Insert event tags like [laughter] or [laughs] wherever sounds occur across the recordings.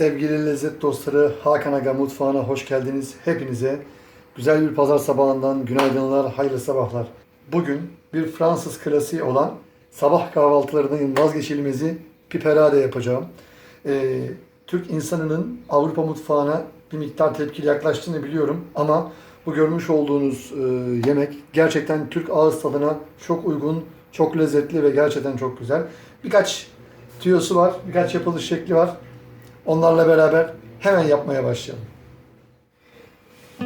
Sevgili lezzet dostları Hakan Aga mutfağına hoş geldiniz. Hepinize güzel bir pazar sabahından günaydınlar, hayırlı sabahlar. Bugün bir Fransız klasiği olan sabah kahvaltılarının vazgeçilmezi piperade yapacağım. Ee, Türk insanının Avrupa mutfağına bir miktar tepkili yaklaştığını biliyorum ama bu görmüş olduğunuz e, yemek gerçekten Türk ağız tadına çok uygun, çok lezzetli ve gerçekten çok güzel. Birkaç tüyosu var, birkaç yapılış şekli var. Onlarla beraber hemen yapmaya başlayalım.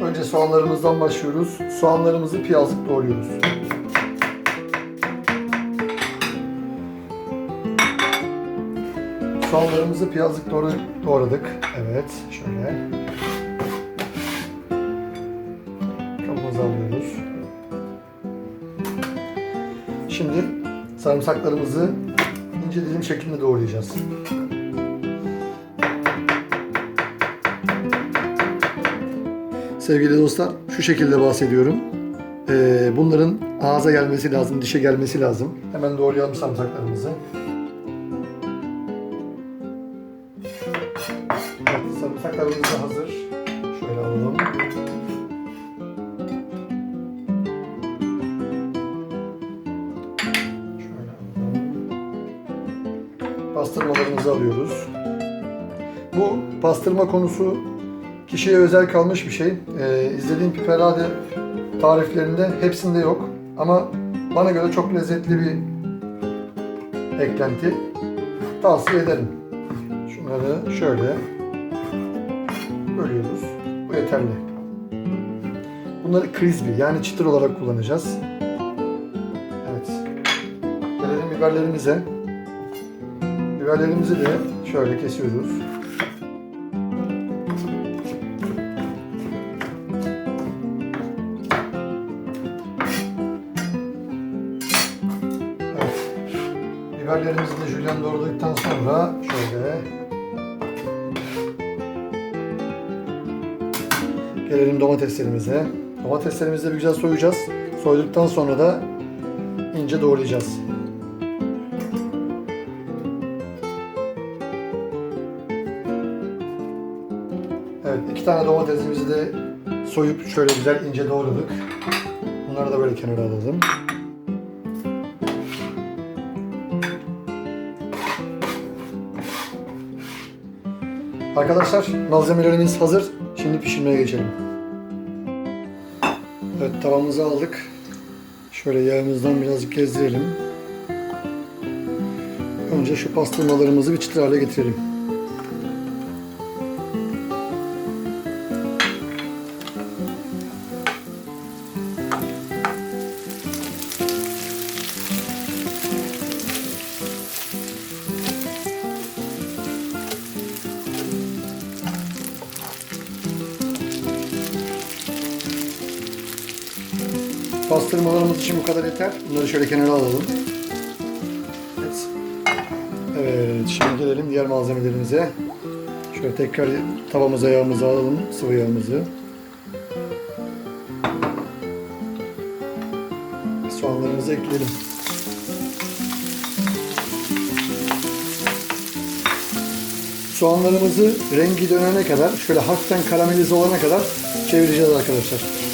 Önce soğanlarımızdan başlıyoruz. Soğanlarımızı piyazlık doğruyoruz. Soğanlarımızı piyazlık doğru, doğradık. Evet, şöyle. Kabımıza alıyoruz. Şimdi sarımsaklarımızı ince dilim şeklinde doğrayacağız. Sevgili dostlar, şu şekilde bahsediyorum. Ee, bunların ağza gelmesi lazım, dişe gelmesi lazım. Hemen doğrayalım sarımsaklarımızı. Evet, sarımsaklarımız da hazır. Şöyle alalım. Şöyle alalım. Pastırmalarımızı alıyoruz. Bu pastırma konusu kişiye özel kalmış bir şey. Ee, izlediğim piperade tariflerinde hepsinde yok. Ama bana göre çok lezzetli bir eklenti. Tavsiye ederim. Şunları şöyle bölüyoruz. Bu yeterli. Bunları crispy yani çıtır olarak kullanacağız. Evet. Gelelim biberlerimize. Biberlerimizi de şöyle kesiyoruz. Jülyen doğradıktan sonra şöyle gelelim domateslerimize. Domateslerimizi bir güzel soyacağız. Soyduktan sonra da ince doğrayacağız. Evet, iki tane domatesimizi de soyup şöyle güzel ince doğradık. Bunları da böyle kenara alalım. Arkadaşlar malzemelerimiz hazır. Şimdi pişirmeye geçelim. Evet tavamızı aldık. Şöyle yağımızdan birazcık gezdirelim. Önce şu pastırmalarımızı bir çıtır hale getirelim. Pastırmalarımız için bu kadar yeter. Bunları şöyle kenara alalım. Evet. Evet, şimdi gelelim diğer malzemelerimize. Şöyle tekrar tavamıza yağımızı alalım, sıvı yağımızı. Soğanlarımızı ekleyelim. Soğanlarımızı rengi dönene kadar, şöyle hafiften karamelize olana kadar çevireceğiz arkadaşlar.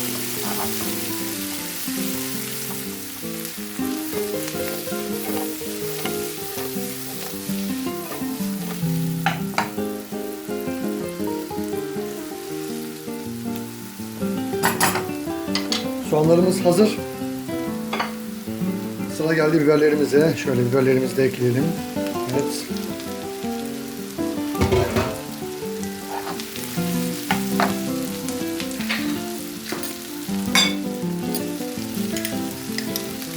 Soğanlarımız hazır. Sıra geldi biberlerimize. Şöyle biberlerimizi de ekleyelim. Evet.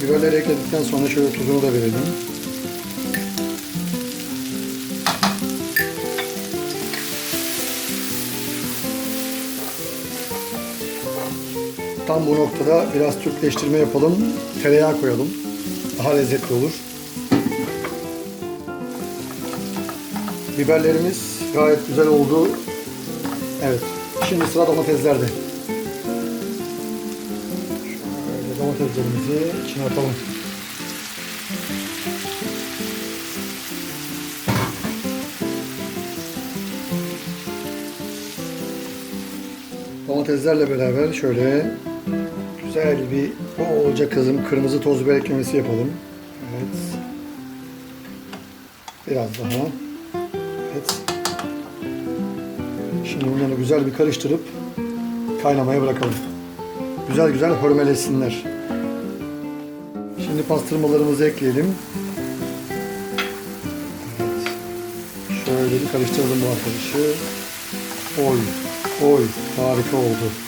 Biberleri ekledikten sonra şöyle tuzunu da verelim. Tam bu noktada biraz Türkleştirme yapalım. Tereyağı koyalım. Daha lezzetli olur. Biberlerimiz gayet güzel oldu. Evet. Şimdi sıra domateslerde. Şöyle domateslerimizi içine atalım. domateslerle beraber şöyle güzel bir bolca kızım kırmızı toz biber eklemesi yapalım. Evet. Biraz daha. Evet. Şimdi bunları güzel bir karıştırıp kaynamaya bırakalım. Güzel güzel hörmelesinler. Şimdi pastırmalarımızı ekleyelim. Evet. Şöyle bir karıştıralım bu arkadaşı. Oy, oy, harika oldu.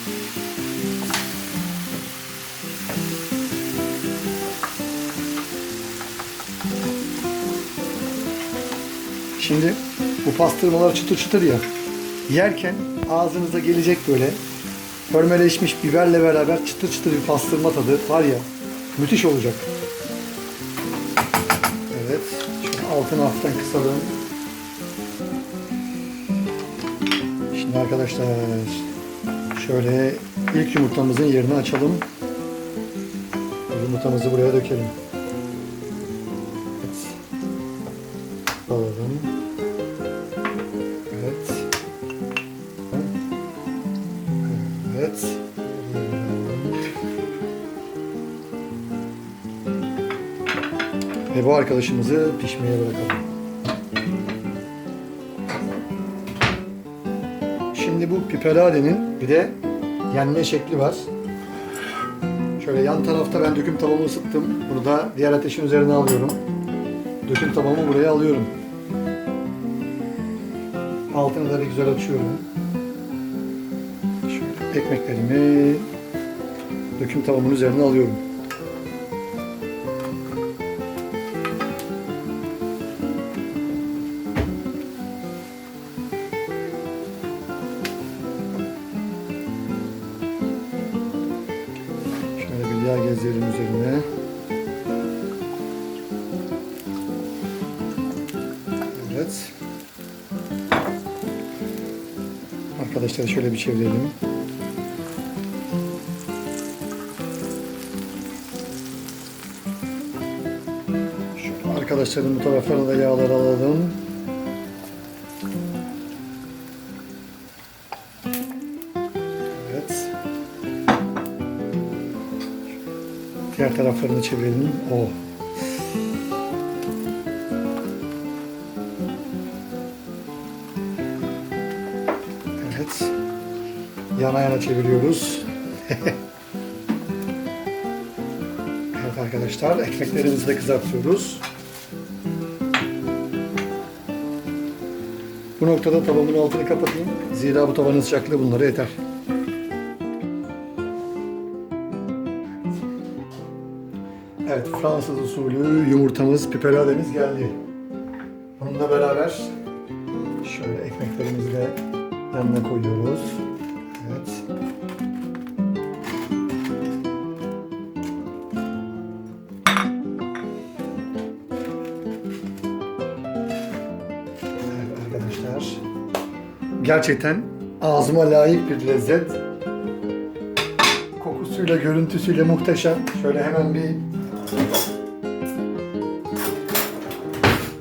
Şimdi bu pastırmalar çıtır çıtır ya. Yerken ağzınıza gelecek böyle hörmeleşmiş biberle beraber çıtır çıtır bir pastırma tadı var ya müthiş olacak. Evet. Şöyle altını hafiften kısalım. Şimdi arkadaşlar şöyle ilk yumurtamızın yerini açalım. Yumurtamızı buraya dökelim. Evet. Ve bu arkadaşımızı pişmeye bırakalım. Şimdi bu piperadenin bir de yenme şekli var. Şöyle yan tarafta ben döküm tavamı ısıttım. Bunu da diğer ateşin üzerine alıyorum. Döküm tavamı buraya alıyorum. Altını da bir güzel açıyorum. Ekmeklerimi döküm tavamın üzerine alıyorum. Şöyle bir yağ gezdirelim üzerine. Evet. Arkadaşlar şöyle bir çevirelim. Arkadaşların bu taraflarına da yağlar alalım. Evet. Diğer taraflarını çevirelim. O. Evet. Yana yana çeviriyoruz. [laughs] evet arkadaşlar ekmeklerimizi de kızartıyoruz. Bu noktada tavamın altını kapatayım. Zira bu tavanın sıcaklığı bunlara yeter. Evet, Fransız usulü yumurtamız, piperademiz geldi. Bununla beraber şöyle ekmeklerimizi de yanına koyuyoruz. Gerçekten ağzıma layık bir lezzet. Kokusuyla, görüntüsüyle muhteşem. Şöyle hemen bir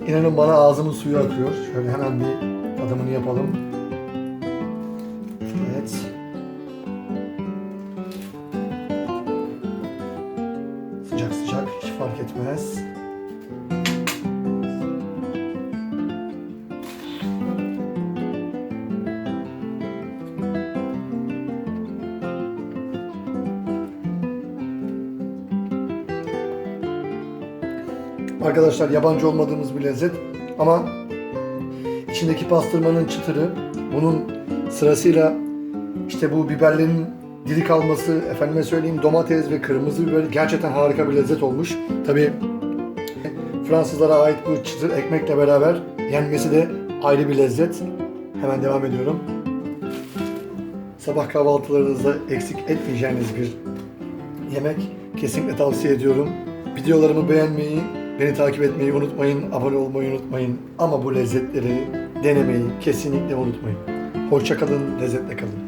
İnanın bana ağzımın suyu akıyor. Şöyle hemen bir tadımını yapalım. Arkadaşlar yabancı olmadığımız bir lezzet ama içindeki pastırmanın çıtırı, bunun sırasıyla işte bu biberlerin diri kalması, efendime söyleyeyim domates ve kırmızı biber gerçekten harika bir lezzet olmuş. Tabi Fransızlara ait bu çıtır ekmekle beraber yenmesi de ayrı bir lezzet. Hemen devam ediyorum. Sabah kahvaltılarınızda eksik etmeyeceğiniz bir yemek. Kesinlikle tavsiye ediyorum. Videolarımı beğenmeyi, beni takip etmeyi unutmayın, abone olmayı unutmayın. Ama bu lezzetleri denemeyi kesinlikle unutmayın. Hoşçakalın, lezzetle kalın.